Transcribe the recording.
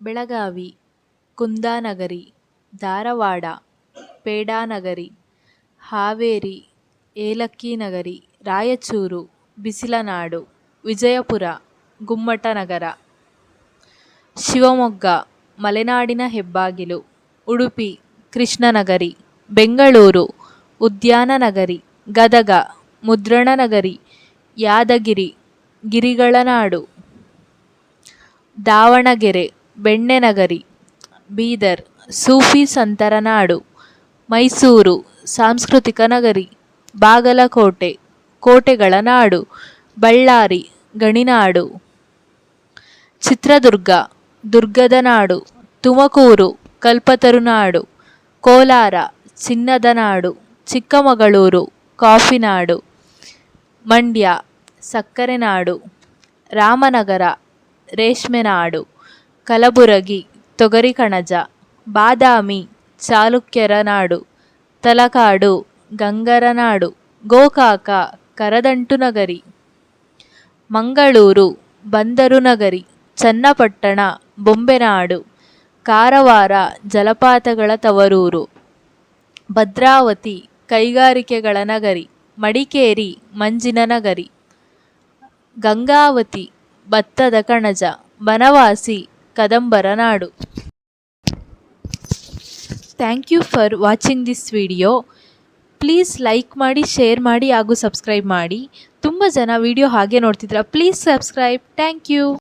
ಬೆಳಗಾವಿ, ಕುಂದಾನಗರಿ, ಧಾರವಾಡ, ಪೇಡಾನಗರಿ, ಹಾವೇರಿ ಏಲಕ್ಕಿ ನಗರಿ ರಾಯಚೂರು, ಬಿಸಿಲನಾಡು, ವಿಜಯಪುರ, ಗುಮ್ಮಟನಗರ, ಶಿವಮೊಗ್ಗ, ಮಲೆನಾಡಿನ ಹೆಬ್ಬಾಗಿಲು, ಉಡುಪಿ, ಕೃಷ್ಣನಗರಿ, ಬೆಂಗಳೂರು, ಉದ್ಯಾನನಗರಿ, ಗದಗ, ಮುದ್ರಣನಗರಿ, ಯಾದಗಿರಿ ಗಿರಿಗಳ ನಾಡು ದಾವಣಗೆರೆ ಬೆಣ್ಣೆನಗರಿ, ಬೀದರ್, ಸೂಫಿ ಸಂತರ ನಾಡು ಮೈಸೂರು, ಸಾಂಸ್ಕೃತಿಕ ನಗರಿ, ಬಾಗಲಕೋಟೆ, ಕೋಟೆಗಳ ನಾಡು, ಬಳ್ಳಾರಿ, ಗಣಿನಾಡು, ಚಿತ್ರದುರ್ಗ, ದುರ್ಗದ ನಾಡು, ತುಮಕೂರು, ಕಲ್ಪತರುನಾಡು, ಕೋಲಾರ, ಚಿನ್ನದ ನಾಡು, ಚಿಕ್ಕಮಗಳೂರು ಕಾಫಿ ನಾಡು ಮಂಡ್ಯ, ಸಕ್ಕರೆ ನಾಡು, ರಾಮನಗರ, ರೇಷ್ಮೆ ನಾಡು. ಕಲಬುರಗಿ, ತೊಗರಿ ಕಣಜ, ಬಾದಾಮಿ, ಚಾಲುಕ್ಯರ ನಾಡು, ತಲಕಾಡು ಗಂಗರ ನಾಡು ಗೋಕಾಕ, ಕರದಂಟು ನಗರಿ, ಮಂಗಳೂರು, ಬಂದರು ನಗರಿ, ಚನ್ನಪಟ್ಟಣ, ಬೊಂಬೆನಾಡು, ಕಾರವಾರ, ಜಲಪಾತಗಳ ತವರೂರು, ಭದ್ರಾವತಿ, ಕೈಗಾರಿಕೆಗಳ ನಗರಿ, ಮಡಿಕೇರಿ, ಮಂಜಿನ ನಗರಿ, ಗಂಗಾವತಿ, ಭತ್ತದ ಕಣಜ, ಬನವಾಸಿ ಕದಂಬರ ನಾಡು. Thank you for watching this video please like ಮಾಡಿ ಶೇರ್ ಮಾಡಿ ಹಾಗೂ ಸಬ್ಸ್ಕ್ರೈಬ್ ಮಾಡಿ. ತುಂಬ ಜನ ವಿಡಿಯೋ ಹಾಗೆ ನೋಡ್ತಿದ್ರ. Please subscribe thank you